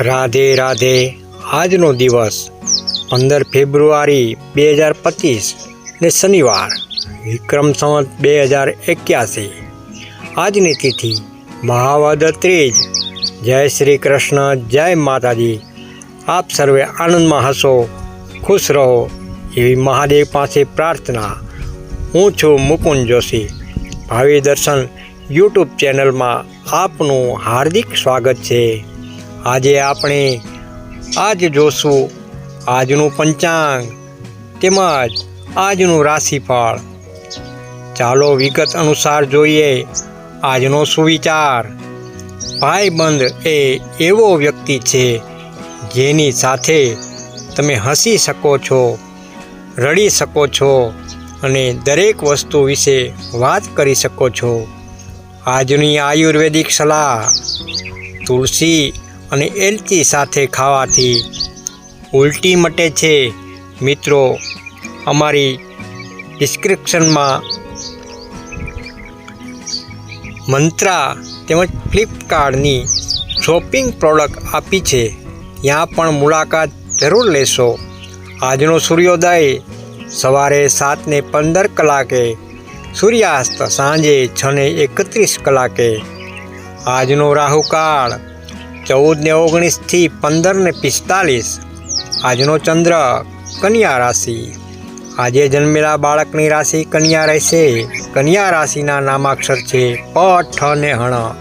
રાધે રાધે, આજનો દિવસ પંદર ફેબ્રુઆરી બે હજાર પચીસ ને શનિવાર, વિક્રમ સંવત બે હજાર એક્યાસી. આજની તિથિ મહાવદ ત્રીજ જય શ્રી કૃષ્ણ, જય માતાજી. આપ સર્વે આનંદમાં હસો ખુશ રહો એવી મહાદેવ પાસે પ્રાર્થના. હું છું મુકુંદ જોશી. ભાવિ દર્શન યુટ્યુબ ચેનલમાં આપનું હાર્દિક સ્વાગત છે. આજે આપણે આજ જોશું આજનું પંચાંગ તેમજ આજનું રાશિફળ. ચાલો વિગત અનુસાર જોઈએ આજનો સુવિચાર. ભાઈબંધ એ એવો વ્યક્તિ છે જેની સાથે તમે હસી શકો છો, રડી શકો છો અને દરેક વસ્તુ વિશે વાત કરી શકો છો. આજની આયુર્વેદિક સલાહ. તુલસી અને એલચી સાથે ખાવાથી ઉલટી મટે છે. મિત્રો, અમારી ડિસ્ક્રિપ્શનમાં મંત્રા તેમજ ફ્લિપકાર્ટની શોપિંગ પ્રોડક્ટ આપી છે. ત્યાં પણ મુલાકાત જરૂર લેશો. આજનો સૂર્યોદય સવારે સાતને પંદર કલાકે, સૂર્યાસ્ત સાંજે છને એકત્રીસ કલાકે. આજનો રાહુકાળ ચૌદ ને ઓગણીસથી પંદર ને પિસ્તાલીસ. આજનો ચંદ્ર કન્યા રાશિ. આજે જન્મેલા બાળકની રાશિ કન્યા રહેશે. કન્યા રાશિના નામાક્ષર છે પ ઠ ને હણ.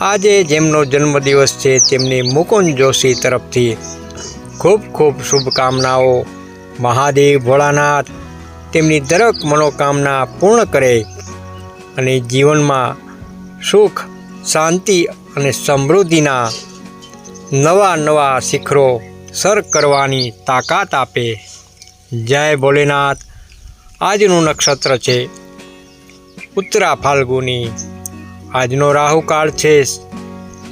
આજે જેમનો જન્મદિવસ છે તેમની મુકુંદ જોશી તરફથી ખૂબ ખૂબ શુભકામનાઓ. મહાદેવ ભોળાનાથ તેમની દરેક મનોકામના પૂર્ણ કરે અને જીવનમાં સુખ, શાંતિ અને સમૃદ્ધિના નવા નવા શિખરો સર કરવાની તાકાત આપે. જય ભોલેનાથ. આજનું નક્ષત્ર છે ઉત્તરા ફાલ્ગુની. આજનો રાહુકાળ છે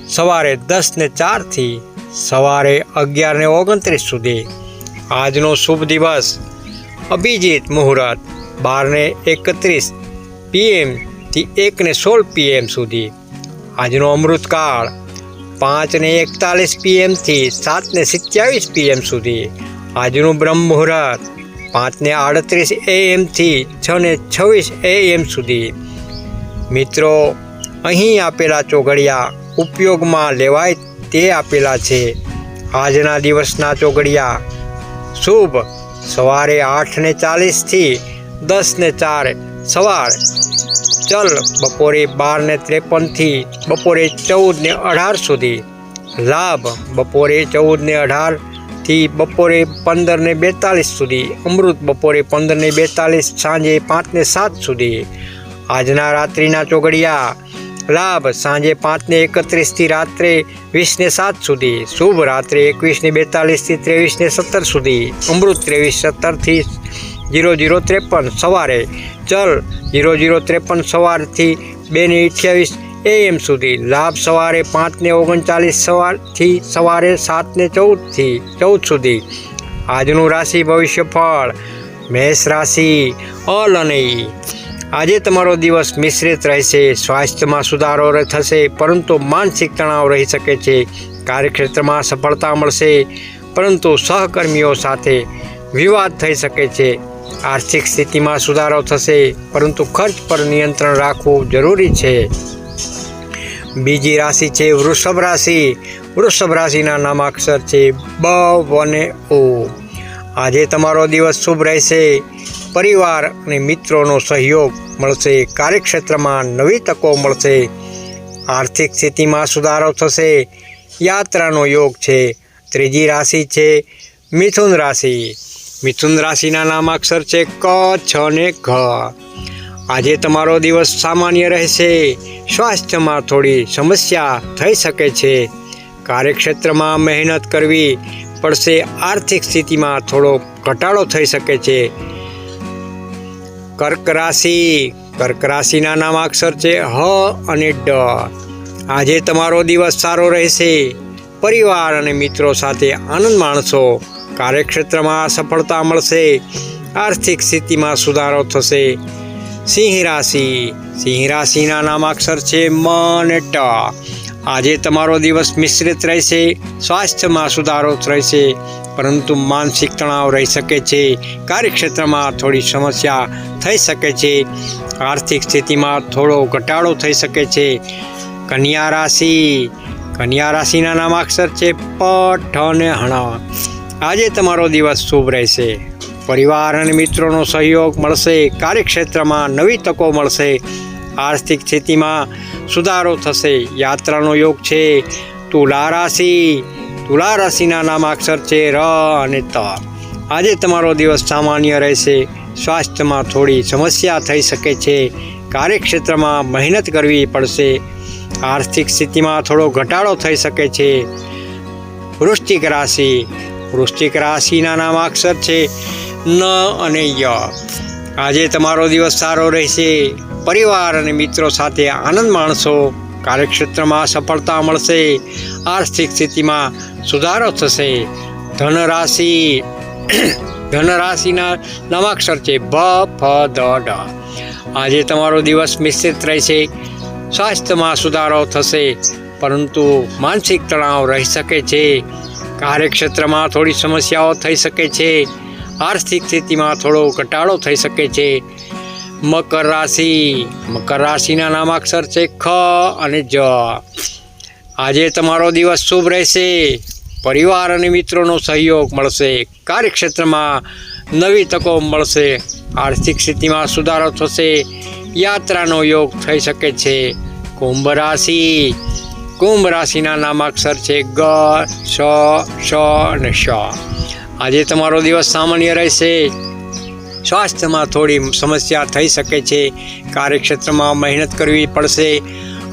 સવારે દસ ને ચારથી સવારે અગિયાર ને ઓગણત્રીસ સુધી. આજનો શુભ દિવસ અભિજીત મુહૂર્ત બાર ને એકત્રીસ પીએમથી એક ને સોળ પીએમ સુધી. આજનો અમૃતકાળ પાંચને એકતાલીસ પીએમથી સાતને સિત્યાવીસ પીએમ સુધી. આજનું બ્રહ્મ મુહૂર્ત પાંચને આડત્રીસ એએમથી છને છવ્વીસ એએમ સુધી. મિત્રો, અહીં આપેલા ચોઘડિયા ઉપયોગમાં લેવાય તે આપેલા છે. આજના દિવસના ચોઘડિયા શુભ સવારે આઠને ચાલીસથી દસને ચાર સવાર ચલ બપોરે બાર ને ત્રેપનથી બપોરે ચૌદ ને અઢાર સુધી. લાભ, બપોરે ચૌદ ને અઢારથી બપોરે પંદર ને બેતાલીસ સુધી. અમૃત, બપોરે પંદર ને બેતાલીસ, સાંજે પાંચ ને સાત સુધી. આજના રાત્રિના ચોગડિયા. લાભ, સાંજે પાંચને એકત્રીસથી રાત્રે વીસને સાત સુધી. શુભ રાત્રે એકવીસને બેતાલીસથી ત્રેવીસને સત્તર સુધી. અમૃત ત્રેવીસ સત્તરથી જીરો જીરો ત્રેપન સવારે. ચલ જીરો જીરો ત્રેપન સવારથી બે ને અઠ્યાવીસ એએમ સુધી. લાભ સવારે પાંચ ને ઓગણચાલીસ સવારથી સવારે સાત ને ચૌદથી ચૌદ સુધી. આજનું રાશિ ભવિષ્ય ફળ મેષ રાશિ, અલ અને આજે તમારો દિવસ મિશ્રિત રહેશે. સ્વાસ્થ્યમાં સુધારો થશે, પરંતુ માનસિક તણાવ રહી શકે છે. કાર્યક્ષેત્રમાં સફળતા મળશે, પરંતુ સહકર્મીઓ સાથે વિવાદ થઈ શકે છે. આર્થિક સ્થિતિમાં સુધારો થશે, પરંતુ ખર્ચ પર નિયંત્રણ રાખવું જરૂરી છે. બીજી રાશિ છે વૃષભ રાશિ. વૃષભ રાશિના નામાક્ષર છે બ અને ઓ આજે તમારો દિવસ શુભ રહેશે. પરિવાર અને મિત્રોનો સહયોગ મળશે. કાર્યક્ષેત્રમાં નવી તકો મળશે. આર્થિક સ્થિતિમાં સુધારો થશે. યાત્રાનો યોગ છે. ત્રીજી રાશિ છે મિથુન રાશિ. મિથુન રાશિના નામાક્ષર છે ક, છ ને ઘ. આજે તમારો દિવસ સામાન્ય રહેશે. સ્વાસ્થ્યમાં થોડી સમસ્યા થઈ શકે છે. કાર્યક્ષેત્રમાં મહેનત કરવી પડશે. આર્થિક સ્થિતિમાં થોડો ઘટાડો થઈ શકે છે. કર્ક રાશિ. કર્ક રાશિના નામાક્ષર છે હ અને ડ. આજે તમારો દિવસ સારો રહેશે. પરિવાર અને મિત્રો સાથે આનંદ માણશો. કાર્યક્ષેત્રમાં સફળતા મળશે, આર્થિક સ્થિતિમાં સુધારો થશે. સિંહ રાશિ. સિંહ રાશિના નામાક્ષર છે મ અને ટ. આજે તમારો દિવસ મિશ્રિત રહેશે, સ્વાસ્થ્યમાં સુધારો રહેશે પરંતુ માનસિક તણાવ રહી શકે છે. કાર્યક્ષેત્રમાં થોડી સમસ્યા થઈ શકે છે. આર્થિક સ્થિતિમાં થોડો ઘટાડો થઈ શકે છે. કન્યા રાશિ. કન્યા રાશિના નામાક્ષર છે પઠ અને હણ. આજે તમારો દિવસ શુભ રહેશે. પરિવાર અને મિત્રોનો સહયોગ મળશે, કાર્યક્ષેત્રમાં નવી તકો મળશે, આર્થિક સ્થિતિમાં સુધારો થશે, યાત્રાનો યોગ છે. તુલા રાશિ, તુલા રાશિના નામાક્ષર છે ર અને ત. આજે તમારો દિવસ સામાન્ય રહેશે. સ્વાસ્થ્યમાં થોડી સમસ્યા થઈ શકે છે. કાર્યક્ષેત્રમાં મહેનત કરવી પડશે. આર્થિક સ્થિતિમાં થોડો ઘટાડો થઈ શકે છે. વૃષ્ટિક રાશિ વૃશ્ચિક રાશિના નામાક્ષર છે ન અને ય. આજે તમારો દિવસ સારો રહેશે. પરિવાર અને મિત્રો સાથે આનંદ માણશો. કાર્યક્ષેત્રમાં સફળતા મળશે. આર્થિક સ્થિતિમાં સુધારો થશે. ધન રાશિ ધન રાશિના નામાક્ષર છે ભ ફ, દ, ડ. આજે તમારો દિવસ મિશ્રિત રહેશે. સ્વાસ્થ્યમાં સુધારો થશે. પરંતુ માનસિક તણાવ રહી શકે છે. કાર્યક્ષેત્રમાં થોડી સમસ્યાઓ થઈ શકે છે. આર્થિક સ્થિતિમાં થોડો ઘટાડો થઈ શકે છે. મકર રાશિ. મકર રાશિના નામાક્ષર છે ખ અને જ. આજે તમારો દિવસ શુભ રહેશે. પરિવાર અને મિત્રોનો સહયોગ મળશે. કાર્યક્ષેત્રમાં નવી તકો મળશે. આર્થિક સ્થિતિમાં સુધારો થશે. યાત્રાનો યોગ થઈ શકે છે. કુંભ રાશિ. કુંભ રાશિના નામાક્ષર છે ગ શ શ અને શ આજે તમારો દિવસ સામાન્ય રહેશે. સ્વાસ્થ્યમાં થોડી સમસ્યા થઈ શકે છે. કાર્યક્ષેત્રમાં મહેનત કરવી પડશે.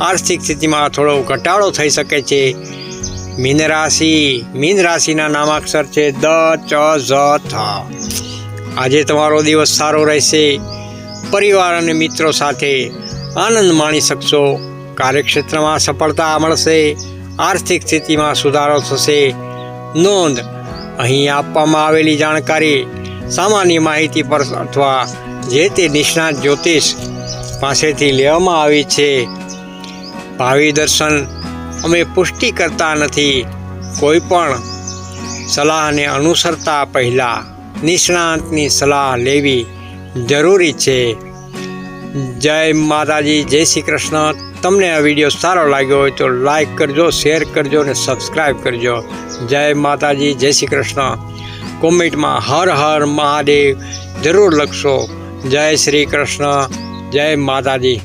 આર્થિક સ્થિતિમાં થોડો ઘટાડો થઈ શકે છે. મીન રાશિ, મીન રાશિના નામાક્ષર છે દ, ચ, ઝ, થ. આજે તમારો દિવસ સારો રહેશે. પરિવાર અને મિત્રો સાથે આનંદ માણી શકશો. કાર્યક્ષેત્રમાં સફળતા મળશે, આર્થિક સ્થિતિમાં સુધારો થશે. નોંધ, અહીં આપવામાં આવેલી જાણકારી, સામાન્ય માહિતી પર અથવા જે તે નિષ્ણાત જ્યોતિષ પાસેથી લેવામાં આવી છે. ભાવિ દર્શન, અમે પુષ્ટિ કરતા નથી. કોઈ પણ સલાહને અનુસરતા પહેલાં નિષ્ણાંતની સલાહ લેવી જરૂરી છે. જય માતાજી, જય શ્રી કૃષ્ણ. તમને આ વીડિયો સારો લાગ્યો હોય તો લાઈક કરજો શેર કરજો અને સબસ્ક્રાઈબ કરજો. જય માતાજી, જય શ્રી કૃષ્ણ. કોમેન્ટમાં હર હર મહાદેવ જરૂર લખશો. જય શ્રી કૃષ્ણ. જય માતાજી.